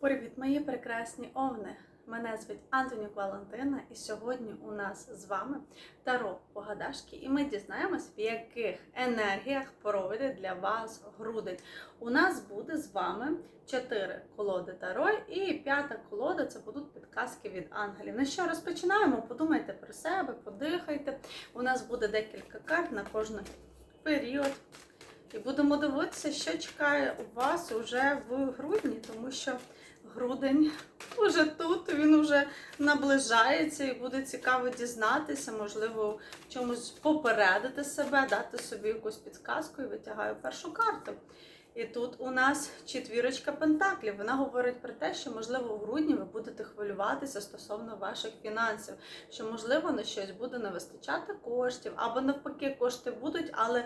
Привіт, мої прекрасні овни! Мене звуть Антонюк Валентина, і сьогодні у нас з вами Таро Погадашки, і ми дізнаємось, в яких енергіях проведе для вас грудень. У нас буде з вами 4 колоди Таро, і п'ята колода це будуть підказки від ангелів. Ну що, розпочинаємо? Подумайте про себе, подихайте. У нас буде декілька карт на кожний період. І будемо дивитися, що чекає у вас уже в грудні, тому що грудень уже тут, він вже наближається і буде цікаво дізнатися, можливо, чомусь попередити себе, дати собі якусь підказку і витягаю першу карту. І тут у нас четвірочка пентаклів. Вона говорить про те, що можливо в грудні ви будете хвилюватися стосовно ваших фінансів, що можливо на щось буде не вистачати коштів, або навпаки, кошти будуть, але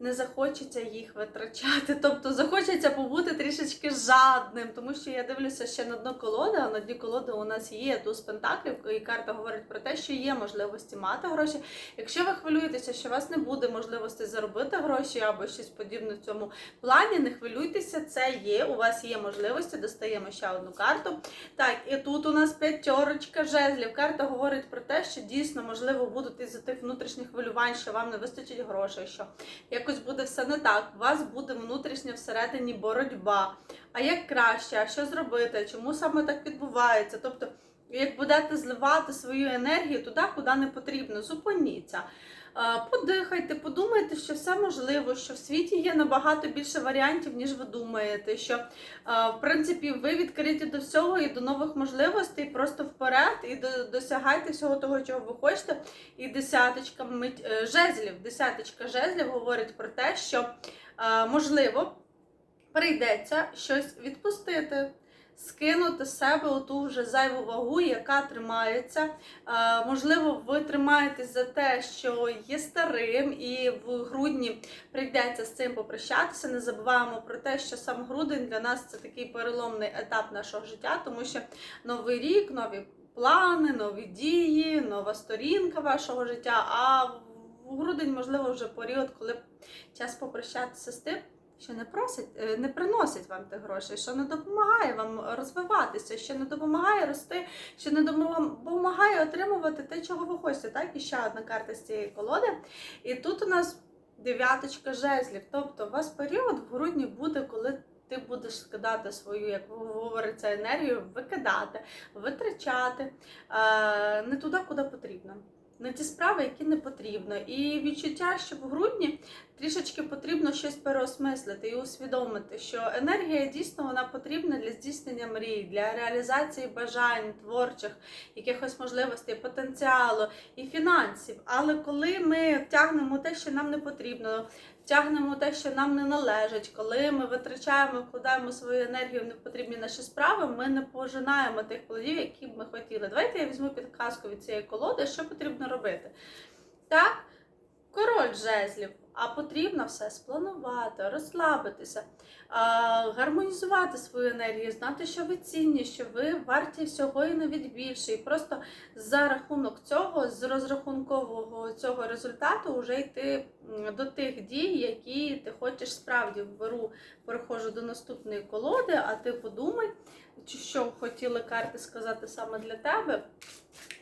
не захочеться їх витрачати. Тобто захочеться побути трішечки жадним, тому що я дивлюся ще на дно колоди, а на дні колоди у нас є туз пентаклів, і карта говорить про те, що є можливості мати гроші. Якщо ви хвилюєтеся, що у вас не буде можливості заробити гроші або щось подібне в цьому плані, не хвилюйтеся, це є. У вас є можливості, достаємо ще одну карту. Так, і тут у нас п'ятерочка жезлів. Карта говорить про те, що дійсно можливо будуть із-за тих внутрішніх хвилювань, що вам не вистачить грошей, що якось буде все не так. У вас буде внутрішня всередині боротьба. А як краще, а що зробити? Чому саме так відбувається? Тобто, як будете зливати свою енергію туди, куди не потрібно, зупиніться. Е, Подихайте, подумайте, що все можливо, що в світі є набагато більше варіантів, ніж ви думаєте. Що е, в принципі ви відкриті до всього і до нових можливостей, просто вперед і досягайте всього того, чого ви хочете. І десяточка е, жезлів, десяточка жезлів говорить про те, що можливо прийдеться щось відпустити. Скинути з себе оту вже зайву вагу, яка тримається. Е, можливо, ви тримаєтесь за те, що є старим, і в грудні прийдеться з цим попрощатися. Не забуваємо про те, що сам грудень для нас це такий переломний етап нашого життя, тому що новий рік, нові плани, нові дії, нова сторінка вашого життя. А в грудень, можливо, вже період, коли час попрощатися з тим що не просить, е, не приносить вам тих грошей, що не допомагає вам розвиватися, що не допомагає рости, що не допомагає отримувати те, чого ви хочете. Так, і ще одна карта з цієї колоди. І тут у нас дев'яточка жезлів. Тобто, у вас період в грудні буде, коли. Ти будеш скидати свою, як говориться, енергію, викидати, витрачати е, не туди, куди потрібно, на ті справи, які не потрібно. І відчуття, що в грудні трішечки потрібно щось переосмислити і усвідомити, що енергія дійсно вона потрібна для здійснення мрій, для реалізації бажань, творчих, якихось можливостей, потенціалу і фінансів. Але коли ми втягнемо те, що нам не потрібно, втягнемо те, що нам не належить, коли ми витрачаємо, вкладаємо свою енергію в непотрібні наші справи, ми не пожинаємо тих плодів, які б ми хотіли. Давайте я візьму підказку від цієї колоди, що потрібно робити. Так, король жезлів. А потрібно все спланувати, розслабитися, гармонізувати свою енергію, знати, що ви цінні, що ви варті всього і навіть більше. І просто за рахунок цього, з розрахункового цього результату, вже йти до тих дій, які ти хочеш справді беру, переходжу до наступної колоди, а ти подумай, чи що хотіли карти сказати саме для тебе.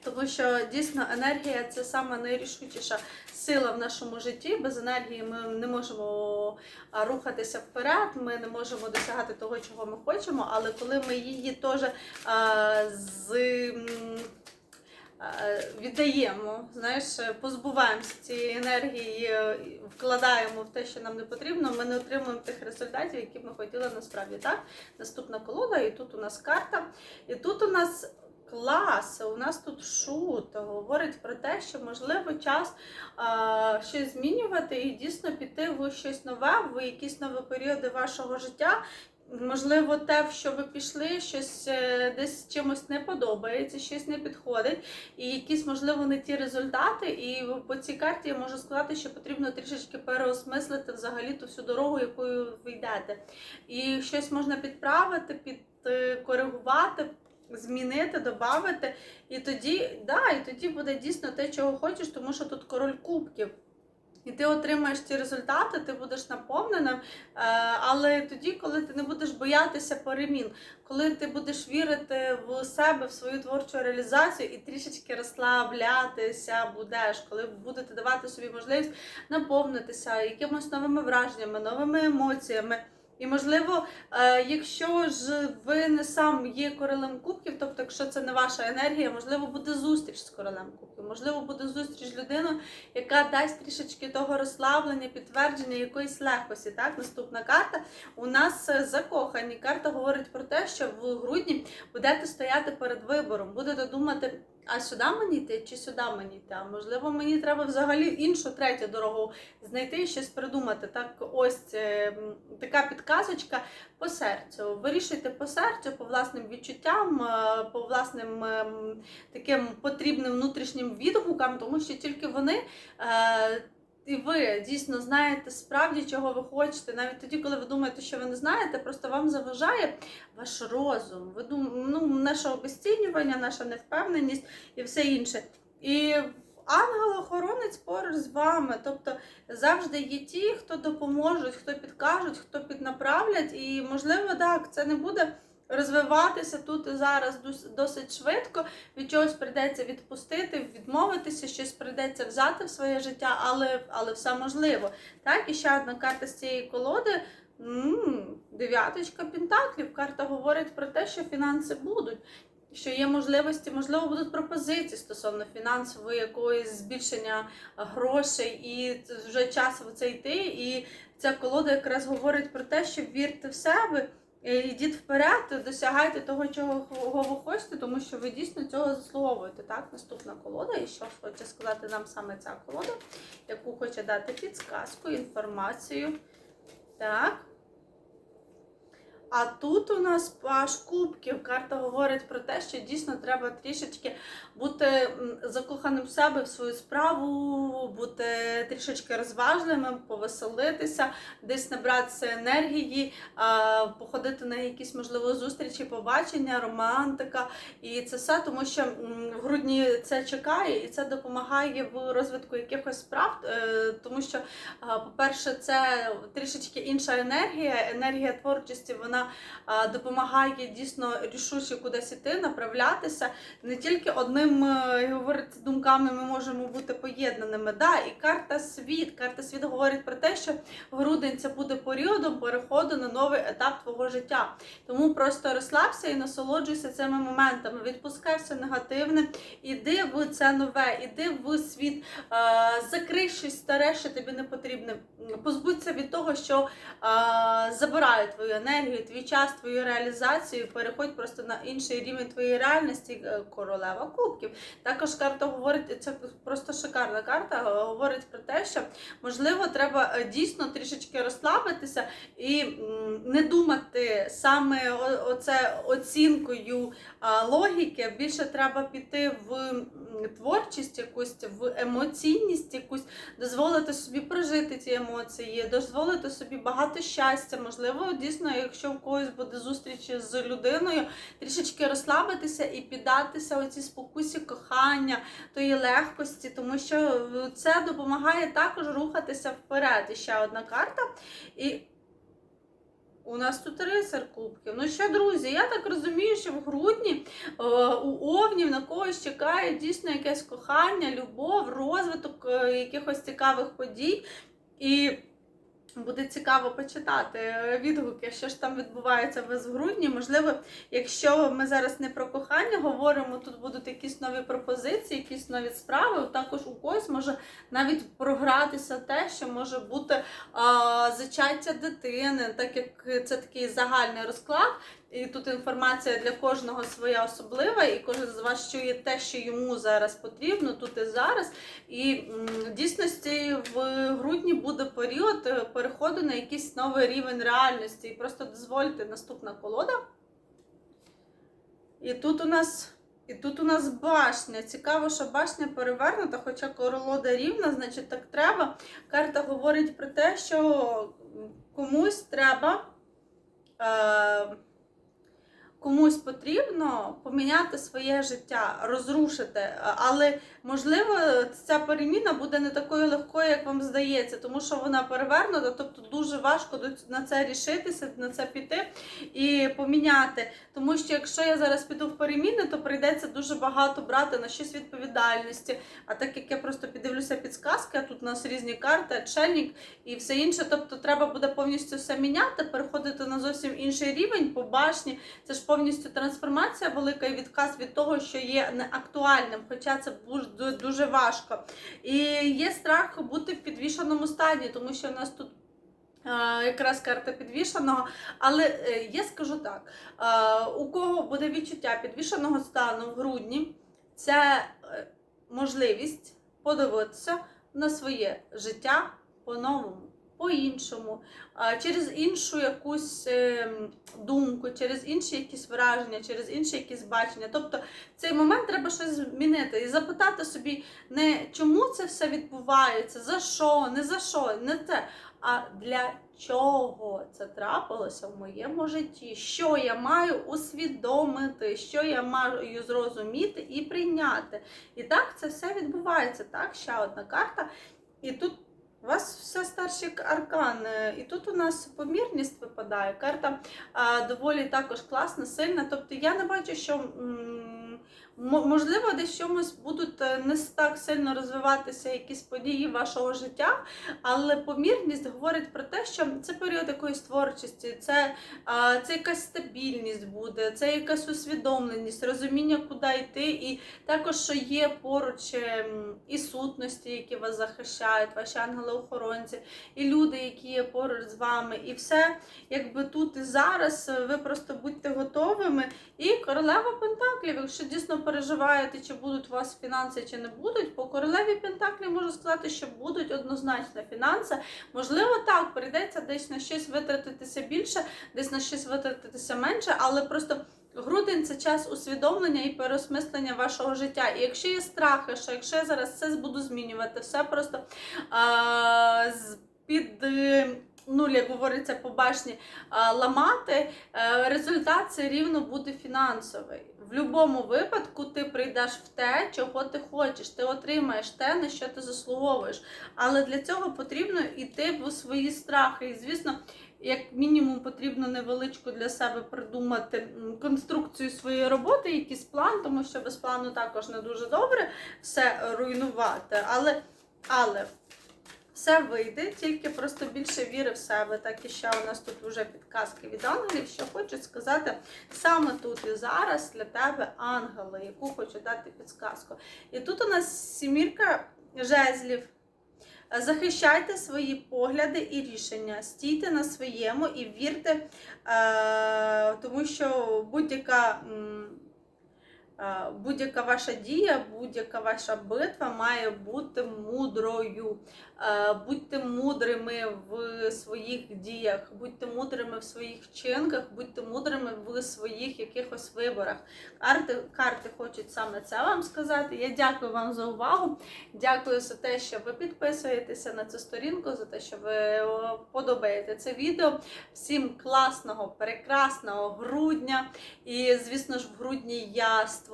Тому що дійсно енергія це найрішучіша сила в нашому житті. Без енергії ми не можемо рухатися вперед, ми не можемо досягати того, чого ми хочемо. Але коли ми її теж з. Віддаємо, знаєш, позбуваємося цієї енергії, е, вкладаємо в те, що нам не потрібно. Ми не отримуємо тих результатів, які ми хотіли насправді. Так, наступна колода, і тут у нас карта, і тут у нас клас, у нас тут шут говорить про те, що можливо час а, щось змінювати і дійсно піти в щось нове, в якісь нові періоди вашого життя. Можливо, те, в що ви пішли, щось е, десь чимось не подобається, щось не підходить, і якісь, можливо, не ті результати. І по цій карті я можу сказати, що потрібно трішечки переосмислити взагалі ту всю дорогу, якою ви йдете. І щось можна підправити, підкоригувати, змінити, додати. І тоді, да, і тоді буде дійсно те, чого хочеш, тому що тут король кубків. І ти отримаєш ті результати, ти будеш наповненим. Е, Але тоді, коли ти не будеш боятися перемін, коли ти будеш вірити в себе, в свою творчу реалізацію і трішечки розслаблятися будеш, коли будете давати собі можливість наповнитися якимось новими враженнями, новими емоціями. І можливо, е, якщо ж ви не сам є королем кубків, тобто, якщо це не ваша енергія, можливо, буде зустріч з королем кубків, можливо, буде зустріч з людиною, яка дасть трішечки того розслаблення, підтвердження якоїсь легкості. Так, наступна карта у нас е, закохані. Карта говорить про те, що в грудні будете стояти перед вибором, будете думати. А сюди мені йти чи сюди мені йти? А можливо, мені треба взагалі іншу третю дорогу знайти і щось придумати. Так, ось е, така підказочка по серцю. Вирішуйте по серцю, по власним відчуттям, е, по власним ем, таким потрібним внутрішнім відгукам, тому що тільки вони. І ви дійсно знаєте справді, чого ви хочете, навіть тоді, коли ви думаєте, що ви не знаєте, просто вам заважає ваш розум. Ви дум... ну, наше обесцінювання, наша невпевненість і все інше. І ангел-охоронець поруч з вами. Тобто завжди є ті, хто допоможуть, хто підкажуть, хто піднаправлять. І можливо, так, це не буде. Розвиватися тут і зараз досить швидко, від чогось прийдеться відпустити, відмовитися, щось прийдеться взяти в своє життя, але, але все можливо. Так, і ще одна карта з цієї колоди. Дев'яточка Пентаклів. Карта говорить про те, що фінанси будуть, що є можливості, можливо, будуть пропозиції стосовно фінансової якоїсь збільшення грошей, і вже час в це йти. І ця колода якраз говорить про те, що вірте в себе. І Йдіть вперед, досягайте того, чого ви хочете, тому що ви дійсно цього заслуговуєте. Так, наступна колода, і що хоче сказати нам саме ця колода, яку хоче дати підсказку, інформацію. Так. А тут у нас паш кубків. Карта говорить про те, що дійсно треба трішечки бути закоханим в себе, в свою справу, бути трішечки розважливим, повеселитися, десь набратися енергії, походити на якісь можливо зустрічі, побачення, романтика. І це все, тому що в грудні це чекає і це допомагає в розвитку якихось справ, е, тому що По-перше, це трішечки інша енергія. Енергія творчості вона а, допомагає дійсно рішуче кудись іти, направлятися. Не тільки одним е, як говориться, думками ми можемо бути поєднаними. Да, і карта світ. Карта світ говорить про те, що грудень це буде періодом переходу на новий етап твого життя. Тому просто розслабся і насолоджуйся цими моментами. Відпускай все негативне, іди в це нове, іди в світ, е, закрий щось старе, що тобі не потрібне. Позбудься від того, що е, забирає твою енергію, твій час, твою реалізацію. Переходь просто на інший рівень твоєї реальності. Е, Королева кубків. Також карта говорить, це просто шикарна карта. е, Говорить про те, що можливо треба е, дійсно трішечки розслабитися і не думати саме оце оцінкою логіки. Більше треба піти в творчість, якусь в емоційність, якусь дозволити собі прожити ці емоції, дозволити собі багато щастя. Можливо, дійсно, якщо в когось буде зустріч з людиною, трішечки розслабитися і піддатися оцій спокусі кохання, тої легкості, тому що це допомагає також рухатися вперед. І ще одна карта. І у нас тут рицар кубків. Ну що, друзі, я так розумію, що в грудні е, у овнів на когось чекає дійсно якесь кохання, любов, розвиток е, якихось цікавих подій. І буде цікаво почитати е, відгуки, що ж там відбувається в грудні. Можливо, якщо ми зараз не про кохання говоримо, тут будуть якісь нові пропозиції, якісь нові справи. Також у когось може навіть програтися те, що може бути а, зачаття дитини, так як це такий загальний розклад. І тут інформація для кожного своя особлива, і кожен з вас чує те, що йому зараз потрібно, тут і зараз. І в дійсності в грудні буде період е, переходу на якийсь новий рівень реальності. І просто дозвольте наступна колода. І тут у нас. І тут у нас башня. Цікаво, що башня перевернута, хоча колода рівна, значить так треба. Карта говорить про те, що комусь треба. Е- комусь потрібно поміняти своє життя, розрушити, але можливо ця переміна буде не такою легкою, як вам здається, тому що вона перевернута, тобто дуже важко на це рішитися, на це піти і поміняти. Тому що якщо я зараз піду в переміни, то прийдеться дуже багато брати на щось відповідальності. А так як я просто піддивлюся підсказки, а тут у нас різні карти, отшельник і все інше. Тобто треба буде повністю все міняти, переходити на зовсім інший рівень по башні. Це ж повністю трансформація велика і відказ від того, що є неактуальним, хоча це буж- дуже важко. І є страх бути в підвішеному стані, тому що в нас тут. Якраз карта підвішеного, але е, я скажу так: е, у кого буде відчуття підвішеного стану в грудні, це е, можливість подивитися на своє життя по-новому, по-іншому, через іншу якусь ем, думку, через інші якісь враження, через інші якісь бачення. Тобто цей момент треба щось змінити і запитати собі, не чому це все відбувається, за що, не за що, не це, а для чого це трапилося в моєму житті, що я маю усвідомити, що я маю зрозуміти і прийняти. І так це все відбувається. Так, ще одна карта. І тут у вас все старші аркани. І тут у нас помірність випадає. Карта доволі також класна, сильна. Тобто я не бачу, що. Можливо, десь чомусь будуть е, не так сильно розвиватися якісь події вашого життя, але помірність говорить про те, що це період якоїсь творчості, це, це якась стабільність буде, це якась усвідомленість, розуміння, куди йти, і також що є поруч ем, і сутності, які вас захищають, ваші ангели-охоронці, і люди, які є поруч з вами, і все якби тут і зараз. е, Ви просто будьте готовими. І королева Пентаклів, якщо дійсно переживаєте, чи будуть у вас фінанси, чи не будуть, по королеві Пентаклів можу сказати, що будуть однозначно фінанси. Можливо, так, прийдеться десь на щось витратитися більше, десь на щось витратитися менше, але просто. Грудень це час усвідомлення і переосмислення вашого життя. І якщо є страхи, що якщо я зараз все буду змінювати, все просто а, під. Е, Ну, як говориться по башні, ламати, е, результат це рівно буде фінансовий. В будь-якому випадку ти прийдеш в те, чого ти хочеш. Ти отримаєш те, на що ти заслуговуєш. Але для цього потрібно йти в свої страхи. І, звісно, як мінімум потрібно невеличку для себе придумати конструкцію своєї роботи, якийсь план, тому що без плану також не дуже добре все руйнувати. Але, але все вийде, тільки просто більше віри в себе. Так і ще у нас тут вже підказки від ангелів, що хочуть сказати саме тут і зараз для тебе ангели, яку хочу дати підсказку. І тут у нас сімірка жезлів. Захищайте свої погляди і рішення, стійте на своєму і вірте, е, тому що будь-яка. Будь-яка ваша дія, будь-яка ваша битва має бути мудрою. Будьте мудрими в своїх діях, будьте мудрими в своїх вчинках, будьте мудрими в своїх якихось виборах. Карти, карти хочуть саме це вам сказати. Я дякую вам за увагу. Дякую за те, що ви підписуєтеся на цю сторінку, за те, що ви подобаєте це відео. Всім класного, прекрасного грудня. І, звісно ж, в грудні я створю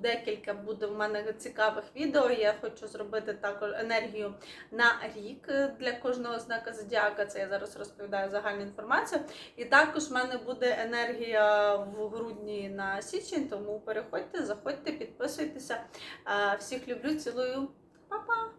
декілька буде в мене цікавих відео. Я хочу зробити також енергію на рік для кожного знака зодіака. Це я зараз розповідаю загальну інформацію. І також в мене буде енергія в грудні на січень, тому переходьте, заходьте, підписуйтеся. Е, Всіх люблю, цілую, Па-па!